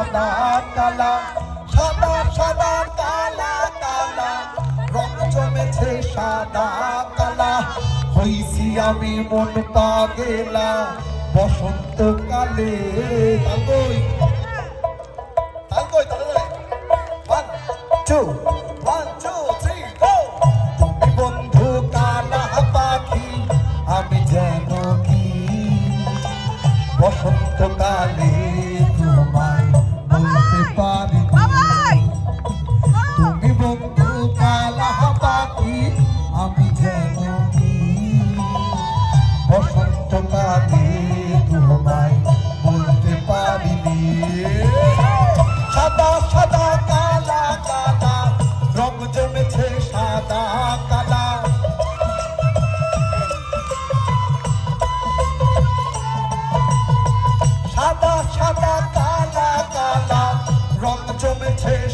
সাদা কালা, সাদা সাদা কালা কালা। রং জমেছে সাদা কালা। হইছি আমি মন পাগেলা বসন্তকালে তালগই। তালগই তালগই। 1 2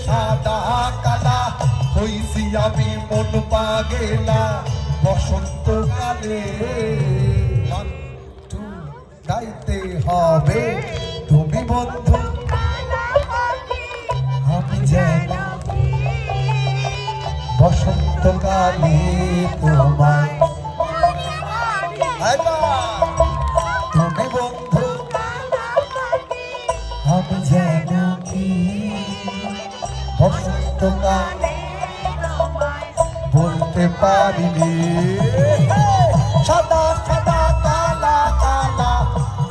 সাদা কালা হইছি আমি মন পাগেলা গাইতে হবে তুমি বন্ধু। আমি যেন বসন্তকালে তোমায় বসন্তকাল বলতে পারিনি। সাদা সাদা কালা কালা,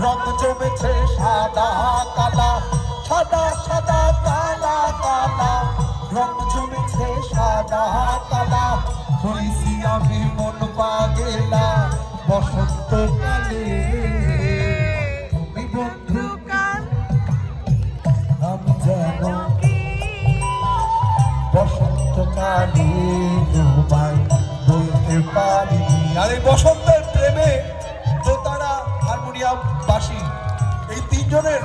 রং জমেছে সাদা, কালা। সাদা সাদা কালা কালা, রং জমেছে সাদা, কালা। হইছি আমি মন পাগেলা, বসন্তকালে। বসন্তের প্রেমে দোতারা হারমোনিয়াম বাসি এই তিনজনের